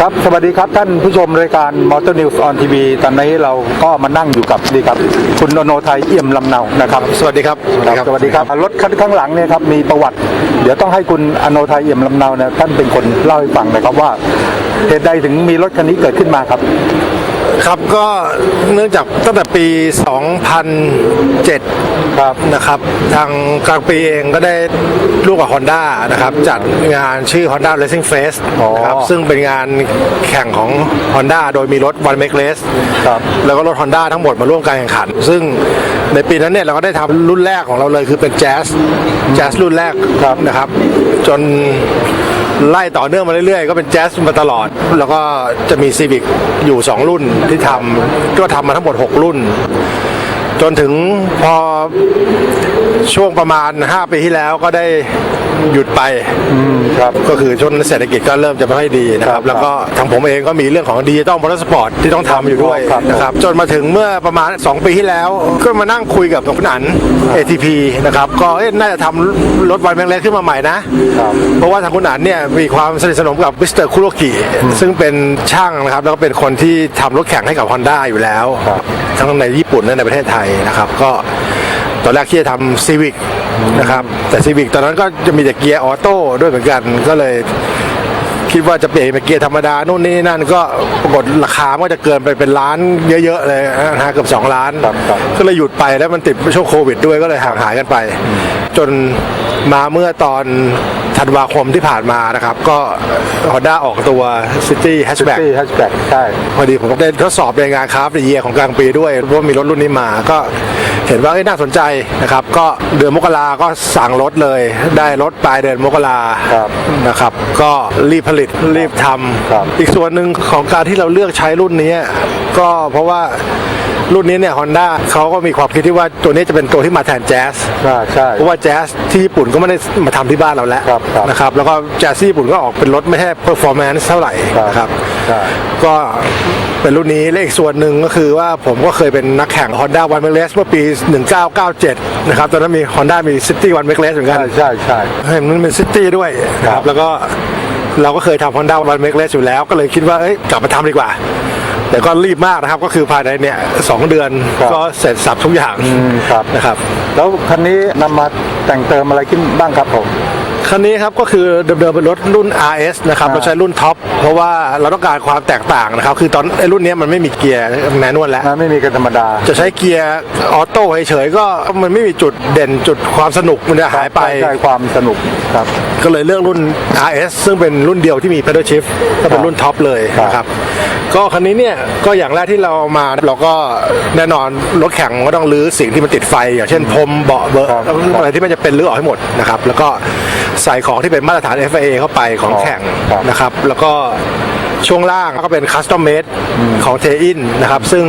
ครับ สวัสดีครับท่านผู้ชมรายการ Motor News on TV ตอนนี้เราก็มานั่งอยู่กับดีครับ คุณโนโนไทยเอี่ยมลำเนานะครับ สวัสดีครับครับ สวัสดีครับ รถคันข้างหลังเนี่ยครับมีประวัติ เดี๋ยวต้องให้คุณอโนไทยเอี่ยมลำเนาเนี่ยท่านเป็นคนเล่าให้ฟังนะครับว่าเหตุใดถึงมีรถคันนี้เกิดขึ้นมาครับ ครับก็เนื่องจากตั้งแต่ปี 2007 ครับนะครับทางกลางปีเองก็ได้ร่วมกับ Honda นะครับจัดงานชื่อ Honda Racing Fest อ๋อนะครับซึ่งเป็นงานแข่งของ Honda โดยมีรถ One Make Race ครับแล้วก็รถ Honda ทั้งหมดมาร่วมการแข่งขัน ซึ่งในปีนั้นเนี่ยเราก็ได้ทำรุ่นแรกของเราเลยคือเป็น Jazz Jazz รุ่นแรกครับนะครับ จน ไล่ต่อเนื่องมาเรื่อยๆ ก็เป็นแจ๊สมาตลอด แล้วก็จะมีซีวิกอยู่ 2 รุ่นที่ทำก็ทำมาทั้งหมด 6 รุ่น จนถึงพอช่วงประมาณ 5 ปีที่แล้วก็ได้ หยุดไปอืมครับก็คือช่วงนั้นเศรษฐกิจก็เริ่มจะไม่ค่อยดีนะคครัรับบแล้วก็ทางผมเองก็มีเรื่องของดิจิตอลมอเตอร์สปอร์ตที่ต้องทำอยู่ด้วยครับนะครับจนมาถึงเมื่อประมาณ 2 ปีที่แล้ว ก็มานั่งคุยกับคุณอัน ATP นะครับก็เอ๊ะน่าจะทำรถวันแมงเล็กขึ้นมาใหม่นะครับเพราะว่าทางคุณอันเนี่ยมีความสนิทสนมกับมิสเตอร์คุโรกิซึ่งเป็นช่างนะครับแล้วก็เป็นคนที่ทำรถแข่งให้กับ Honda อยู่แล้วครับทั้งในญี่ปุ่นและในประเทศไทยนะครับก็ ตอนแรกที่จะทำซีวิกนะครับแต่ซีวิกตอนนั้นก็จะมีแต่เกียร์ออโต้ด้วยเหมือนกันก็เลยคิดว่าจะเปลี่ยนเป็นเกียร์ธรรมดานู่นนี่นั่นก็ปรากฏราคามันก็จะเกินไปเป็นล้านเยอะๆเลยนะฮะเกือบ2ล้านก็เลยหยุดไปแล้วมันติดช่วงโควิดด้วยก็เลยห่างหายกันไป จนมาเมื่อตอน ธันวาคมที่ผ่านมานะครับ ก็ Honda ออกตัว City Hatchback ที่แฮชแบ็กใช่ พอดีผมได้ทดสอบในงานคราฟต์เยียของกลางปีด้วยเพราะว่ามีรถรุ่นนี้มาก็เห็นว่าเอ้ยน่าสนใจนะครับ ก็เดือนมกราก็สั่งรถเลย ได้รถปลายเดือนมกราครับนะครับ ก็รีบผลิตรีบทครับำอีกส่วนหนึ่งของการที่เราเลือกใช้รุ่นนี้ ก็เพราะว่ารุ่นนี้เนี่ยฮอนด้าเขาก็มีความคิดที่ว่าตัวนี้จะเป็นตัวที่มาแทนแจ๊ส ใช่ใช่ เพราะว่าแจ๊สที่ญี่ปุ่นก็ไม่ได้มาทำที่บ้านเราแล้ว ครับครับนะครับแล้วก็แจ๊สที่ญี่ปุ่นก็ออกเป็นรถไม่ใช่ performance เท่าไหร่นะครับใช่ก็เป็นรุ่นนี้และอีกส่วนหนึ่งก็คือว่าผมก็เคยเป็นนักแข่ง Honda One Make Race เมื่อปี 1997 นะครับ ตอนนั้นมี Honda มี City One Make Race เหมือนกัน ใช่ใช่ใช่เห็นมันเป็น City ด้วยนะคครัรับบแล้วก็เราก็เคยทำ Honda One Make Race อยู่แล้ว ก็เลยคิดว่า เอ้ย กลับมาทำดีกว่าแต่ก็รีบมากนะครับก็คือภายในเนี่ยสองเดือนครับก็เสร็จสับทุกอย่างอืมครับนะครับ แล้วคันนี้นำมาแต่งเติมอะไรขึ้นบ้างครับผม คันนี้ครับก็คือเดิมๆเป็นรถรุ่น RS นะครับอ่าเราใช้รุ่นท็อปเพราะว่าเราต้องการความแตกต่างนะครับ คือตอนไอ้รุ่นนี้มันไม่มีเกียร์แมนนวลแล้ว นะไม่มีกันธรรมดา จะใช้เกียร์ออโต้เฉยๆก็มันไม่มีจุดเด่นจุดความสนุกมันจะหายไป ใช่ใช่ความสนุกครับ ก็เลยเลือกรุ่น RS ซึ่งเป็นรุ่นเดียวที่มี pedal shift ก็เป็นรุ่นท็อปเลยครับนะครับ ก็คันนี้เนี่ยก็อย่างแรกที่เราเอามาเราก็แน่นอนรถแข่งก็ต้องรื้อสิ่งที่มันติดไฟ อย่างเช่นพรมเบาะเบอร์อะไรที่มันจะเป็นรื้อออกให้หมดนะครับแล้วก็ใส่ของที่เป็นมาตรฐาน FIA เข้าไปของแข่งนะครับ แล้วก็ ช่วงล่างก็เป็นคัสตอมเมดของเทอินนะครับ ซึ่ง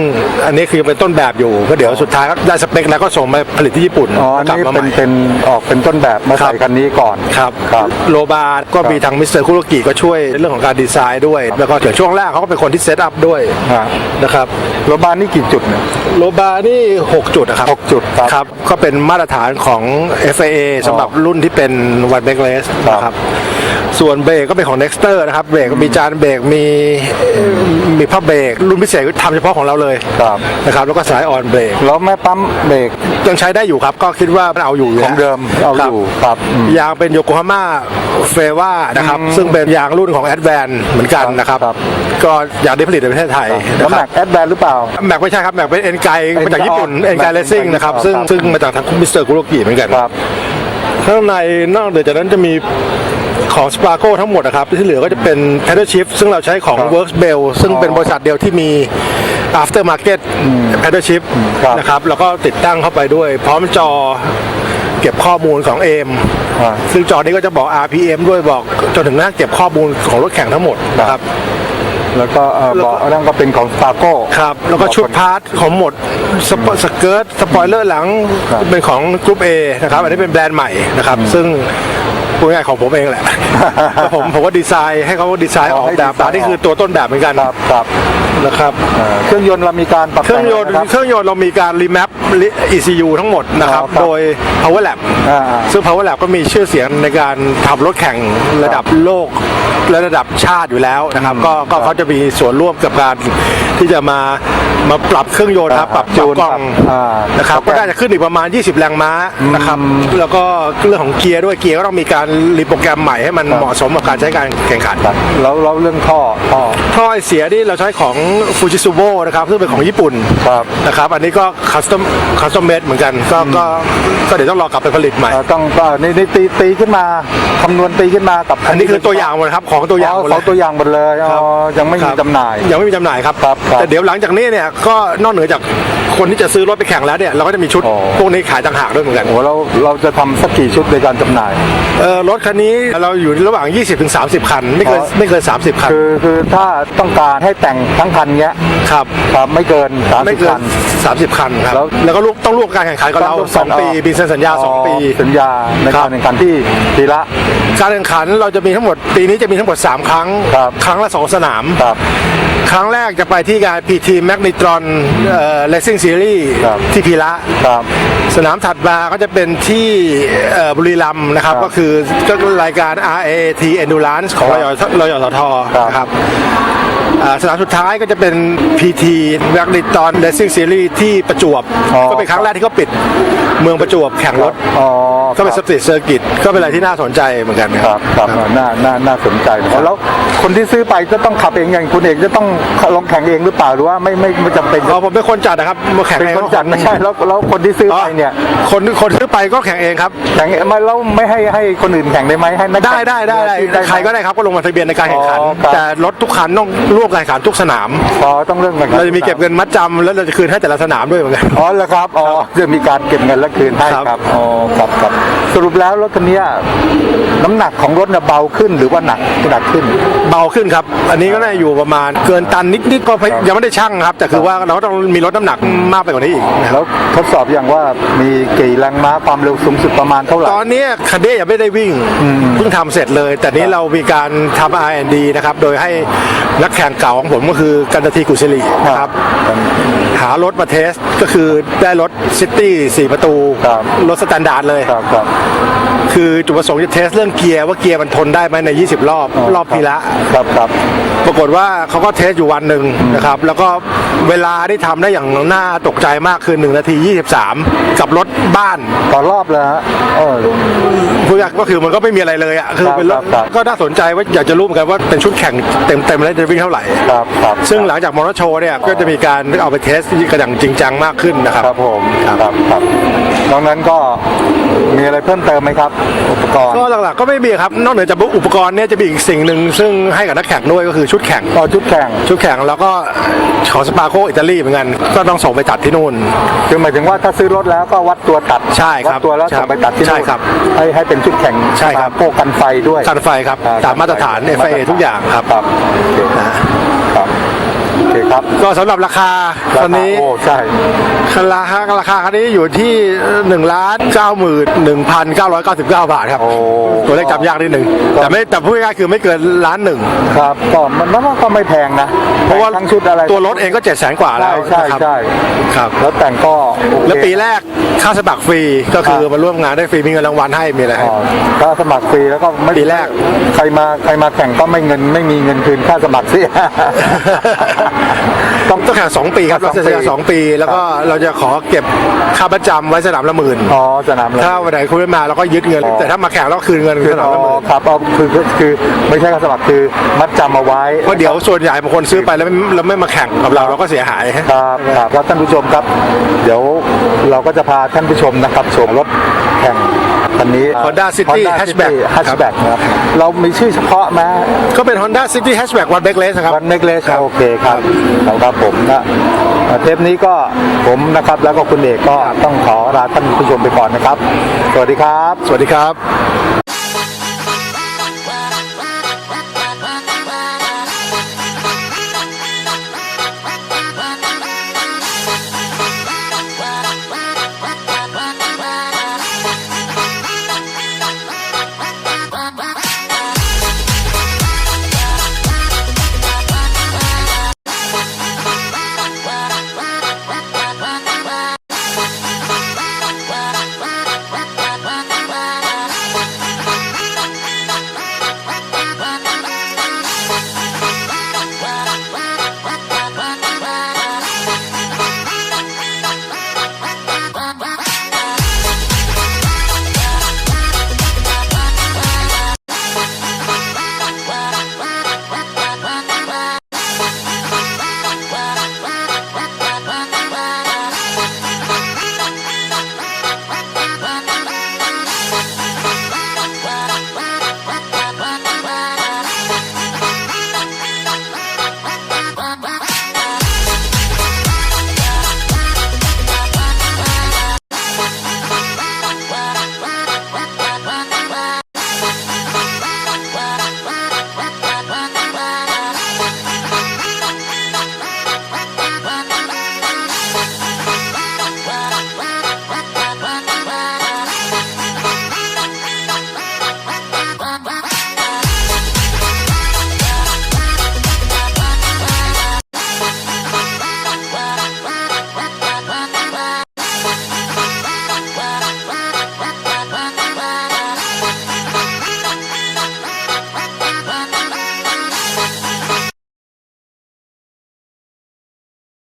อันนี้คือเป็นต้นแบบอยู่ ก็เดี๋ยวสุดท้ายก็ได้สเปคแล้วก็ส่งมาผลิตที่ญี่ปุ่นอ๋ออันกลับนี้มาใหเป็นม่เป็นออกเป็นต้นแบบมาครัใส่บคันนี้ก่อนครับครับโลบาร์ก็มีทางมิสเตอร์คุโรกิก็ช่วยในเรื่องของการดีไซน์ด้วย แล้วก็ถึงช่วงแรกเขาก็เป็นคนที่เซตอัพด้วยครับนะครับรถบ้านนี่กี่จุดเนี่ยโลบาร์นี่ 6 จุดนะครับหกจุดครับครับก็เป็นมาตรฐานของ FIA สำหรับรุ่นที่เป็น One Make Race ครับนะครับ ส่วนเบรกก็เป็นของ Nexter นะครับเบรกก็มีจานเบรกมีมีผ้าเบรกรุ่นพิเศษก็ทำเฉพาะของเราเลยครับนะครับแล้วก็สายออนเบรกแล้วแม่ปั๊มเบรกยังใช้ได้อยู่ครับ ก็คิดว่ามันเอาอยู่ยู่ของเดิมเอาอยู่ครับอืมยางเป็นโยโกฮาม่าเฟว่านะครับซึ่งเป็นยางรุ่นของ a d v a n เหมือนกันนะครับครับก็ยางที่ผลิตในประเทศไทยแล้วนะคแม็รับกแอดแบนหรือเปล่าแม็กไม่ใช่ครับแม็กเป็นเอ็นไกมาจากญี่ปุ่นอ๋อเอ็นไกแม็กเลสซิ่งเป็นนะครับครับซึ่งครับซึ่งมาจากทางมิสเตอร์กุโรกิเหมือนกันครับข้างในนอกเหนือจากนั้นจะมี ของสปาโกทั้งหมดนะครับ ที่เหลือก็จะเป็น pedal shift ซึ่งเราใช้ของ ครับ Works Bell ซึ่งเป็นอ๋อบริษัทเดียวที่มี after market pedal shift ครับนะครับ แล้วก็ติดตั้งเข้าไปด้วย พร้อมจอเก็บข้อมูลของ AM อ่า ซึ่งจอนี้ก็จะบอก RPM ด้วยบอกจนถึงหน้าเก็บข้อมูลของรถแข่งทั้งหมดนะครับ แล้วก็เอ่อแล้วก็ เบาะนั่นก็เป็นของสปาโก้ ครับ แล้วก็ชุดพาร์ทของหมดสปสเกิร์ตสปอยเลอร์หลังครับ เป็นของกรุ๊ป A นะครับ อันนี้เป็นแบรนด์ใหม่นะครับ ซึ่ง พูดง่ายๆของผมเองแหละแล้วผมผมก็ดีไซน์ให้เขาดีไซน์อ๋อออกให้แบบดีไซน์มานี่คือตัวต้นแบบเหมือนกันครับครับนะครับเอ่อเครื่องยนต์เรามีการปรับเครื่องยนต์แต่ะคบเครื่องยนต์เรามีการรีแมป ECU ทั้งหมดนะครับอ๋อครับโดย Power Lab อ่าซึ่ง Power Lab ก็มีชื่อเสียงในการทำรถแข่งระดับโลกและระดับชาติอยู่แล้วนะครับ ก็ก็เขาจะมีส่วนร่วมกับการที่จะมามาปรับเครื่องยนต์นะครับปรับจูนกล่องอ่านะครับก็น่าจะขึ้นอีกประมาณ 20 แรงม้านะครับ แล้วก็เรื่องของเกียร์ด้วยเกียร์ก็ต้องมีการรีโปรแกรมใหม่ให้มันครับ เหมาะสมกับการใช้การแข่งขัน ครับแล้วแล้วเรื่องท่อท่อท่อไอเสียที่เราใช้ของฟูจิ s ุโ o นะครับซึ่งเป็นของญี่ปุ่นครับนะครับอันนี้ก็คัสตอมคัสตอมเมดเหมือนกันก็ก็ก็เดี๋ยวต้องรอกลับไปผลิตใหม่ เอ่อต้องก็นี่นี่ตีตีขึ้นมาคำนวณตีขึ้นมากับอันนี้คือตัวอย่างหมดนะครับของตัวอย่างหมดเลเขาย ตัวอย่างหมดเลยอ๋ครับอยังไม่มีครับจำหน่าย ยังไม่มีจำหน่ายครับ ครับครับแต่เดี๋ยวหลังจากนี้เนี่ยก็นอกเหนือจากคนที่จะซื้อรถไปแข่งแล้วเนี่ยเราก็จะมีชุดอ๋อ พวกนี้ขายต่างหากด้วยเหมือนกันโอ้เราเราจะทำสักกี่ชุดในการจำหน่าย เออรถคันนี้เราอยู่ระหว่าง 20ถึง30 คัน ไม่เกินอ๋อไม่เกิน 30 คัน คือคือถ้าต้องการให้แต่งทั้งคันเนี้ยครับ ครับไม่เกินสามไม่สิบเกิคันน 30 คันครับ แล้วแล้วก็ลูกต้องร่วมการแข่งขันกับเรา ต้องร่วมกัน2 ปีอ๋อมีเซ็นสัญญา 2 ปี สัญญาในครักาบ รแข่งขันที่ทีละ การแข่งขันเราจะมีทั้งหมดปีนี้จะมีทั้งหมด 3 ครั้ง ครับ ครั้งละ 2 สนาม ครับ ครั้งแรกจะไปที่งาน PT Magnetron เอ่อ Racing Series ครับ ที่พีระ ครับ สนามถัดมาก็จะเป็นที่เอ่อบุรีรัมย์นะครับ ครับก็คือก็คือรายการ RAT Endurance ของครรับยรยสทครับ นะครับอ่าสนามสุดท้ายก็จะเป็น PT Magnetron Racing Series ที่ประจวบอ๋อ ก็เป็นครั้งแรกที่เขาปิดเมืองประจวบแข่งรถอ๋อก็เป็นสตรีทเซอร์กิตก็เป็นอะไรที่น่าสนใจเหมือนกันครับครับน่าน่าน่าสนใจนะครับแล้วคนที่ซื้อไปจะต้องขับเองอย่างคุณเอกจะต้องลองแข่งเองหรือเปล่าหรือว่าไม่ไม่ไม่จำเป็นอ๋อผมเป็นคนจัดนะครับมาแข่งเป็นเองคนจัดไม่ใช่แล้วแล้วคนที่ซื้ออ๋อไปเนี่ยคนคนซื้อไปก็แข่งเองครับ แข่งไม่แล้วไม่ให้ให้คนอื่นแข่งได้ไหมให้นักได้แข่งได้ได้ได้มืออาชีพหม ใครก็ได้ครับก็ลงมาทะเบียนในการแข่งขัน อ๋อครับ แต่รถทุกคันต้องร่วมการแข่งขันทุกสนาม อ๋อต้องเรื่องเงินเราจะมีเก็บเงินมัดจำแล้วเราจะคืนให้แต่ละสนามด้วยเหมือนกัน อ๋อเหรอครับ อ๋อจะมีการเก็บเงินและคืนให้ครับ ครับ อ๋อ ครับครับสรุปแล้วรถคันเนี้ยน้ำหนักของรถน่ะเบาขึ้นหรือว่าหนักหนักขึ้น เบาขึ้นครับ อันนี้ก็น่าอยู่ประมาณเกินตันนิดๆก็พยยังไม่ได้ชั่งครับ แต่คือว่าเราก็ต้องมีรถน้ำหนักมากไปกว่านี้อีกนะครับแล้วทดสอบอย่างว่ามีกี่แรงม้าความเร็วสูงสุดประมาณเท่าไหร่ ตอนนี้คันนี้ยังไม่ได้วิ่งเพิ่งทำเสร็จเลย แต่นี้เรามีการทำ R&D นะครับ โดยให้นักแข่งเก่าของผมก็คือกันตทีกุศิรินะครับ หารถมาเทสก็คือได้รถซิตี้สี่ประตูครับรถสแตนดาร์ดเลยครับครับคือจุดประสงค์จะเทสเรื่องเกียร์ว่าเกียร์มันทนได้ไหมใน 20 รอบ รอบพีละครับครับปรากฏว่าเขาก็เทสอยู่วันหนึ่งนะครับ แล้วก็เวลาที่ทำได้อย่างน่าตกใจมากคือ1นาที 23 กับรถบ้านต่อรอบเลยฮะเออพูดง่ายก็คือมันก็ไม่มีอะไรเลยอะคือเป็นรถครับครับก็น่าสนใจว่าอยากจะรู้เหมือนกันว่าเป็นชุดแข่งเต็มๆแล้วจะวิ่งเท่าไหร่ครับครับซึ่งหลังจากมอเตอร์โชว์เนี่ยก็จะมีการเอาไปเทสกันอย่างจริงจังมากขึ้นนะครับครับผมครับครับครับนอกนั้นก็มีอะไรเพิ่มเติมไหมครับอุปกรณ์ก็หลักๆก็ไม่มีครับนอกเหนือจากอุปกรณ์เนี่ยจะมีอีกสิ่งหนึ่งซึ่งให้กับนักแข่งด้วยก็คือชุดแข่งต่อชุดแข่งชุดแข่งแล้วก็ของสปาโคอิตาลีเหมือนกันก็ต้องส่งไปตัดที่นู่นคือหมายถึงว่าถ้าซื้อรถแล้วก็วัดตัวตัดใช่ครับวัดตัวแล้วส่งไปตัดที่ใช่นู่นครับให้ให้เป็นชุดแข่งใช่ครับพวกกันไฟด้วยกันไฟครับอ่ตามมาตรฐานกันไฟ FIA ทุกอย่างครับครับโอเคนะครับโอเคครับก็สำหรับราคาตอนนี้โอ้ใช่ราคาราคาคันนี้อยู่ที่1ล้าน91,999บาทครับโอ้ตัวเลขจำยากนิดหนึ่งแต่ไม่แต่พูดง่ายๆคือไม่เกินล้านหนึ่งครับก็มันนับว่าก็ไม่แพงนะ เพราะว่าทั้งชุดอะไรตัวรถเองก็7 0 0 0 0กว่าแล้วใช่นะครับใช่ครับแล้วแต่งก็โอเคแล้วปีแรกค่าสมัครฟรีก็คือมาร่วมงานได้ฟรีมีเงินรางวัลให้มีอะไรให้อ๋อถ้าสมัครฟรีแล้วก็ไม่ปีแรกใครมาใครมาแข่งก็ไม่เงินไม่มีเงินคืนค่าสมัครเสียต้องต้องแข่งสองปีครับสองปีเราจะแข่งสองปี แล้วก็เราจะขอเก็บค่าประจำไว้สนามละหมื่นอ๋อสนามเลยถ้าวันไหนคุณไม่มาเราก็ยึดเงินอ๋อแต่ถ้ามาแข่งแล้วคืนเงินคือสนามอ๋ละหอมื่นครับเอาคือคือคือไม่ใช่ค่าสมัครคือมัดจำเอาไว้เพราะเดี๋ยวส่วนใหญ่บางคนซื้อไปแล้วไม่แล้วไม่มาแข่งกับเราเราก็เสียหายครับครับครับท่านผู้ชมครับ เดี๋ยวเราก็จะพาท่านผู้ชมนะครับชมรถแข่ง คันนี้ Honda City Hatchback แฮชแบ็กนะครับเรามีชื่อเฉพาะไหมก็เป็น Honda City Hatchback One Back Race ครับวันเมกเลสโอเคครับครับครับผมนะเทปนี้ก็ผมนะครับแล้วก็คุณเอกก็ต้องขอลาท่านผู้ชมไปก่อนนะครับ สวัสดีครับ สวัสดีครับ